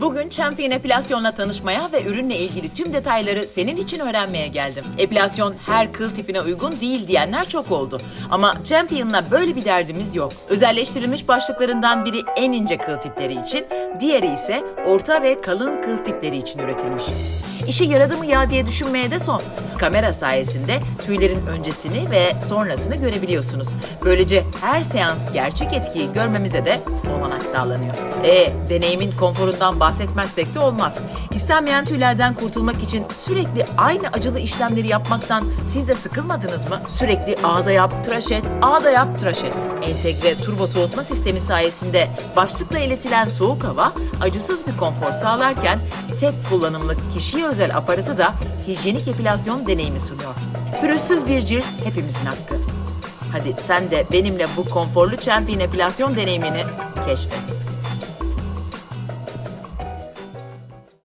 Bugün Champion Epilasyon'la tanışmaya ve ürünle ilgili tüm detayları senin için öğrenmeye geldim. Epilasyon her kıl tipine uygun değil diyenler çok oldu. Ama Champion'la böyle bir derdimiz yok. Özelleştirilmiş başlıklarından biri en ince kıl tipleri için, diğeri ise orta ve kalın kıl tipleri için üretilmiş. İşe yaradı mı ya diye düşünmeye de son. Kamera sayesinde tüylerin öncesini ve sonrasını görebiliyorsunuz. Böylece her seans gerçek etkiyi görmemize de olanak sağlanıyor. E deneyimin konforundan bahsetmezsek de olmaz. İstenmeyen tüylerden kurtulmak için sürekli aynı acılı işlemleri yapmaktan siz de sıkılmadınız mı? Sürekli ağda yap, tıraş et, ağda yap, tıraş et. Entegre turbo soğutma sistemi sayesinde başlıkla iletilen soğuk hava acısız bir konfor sağlarken tek kullanımlık kişiye özel aparatı da hijyenik epilasyon deneyimi sunuyor. Pürüzsüz bir cilt hepimizin hakkı. Hadi sen de benimle bu konforlu Champion epilasyon deneyimini keşfet.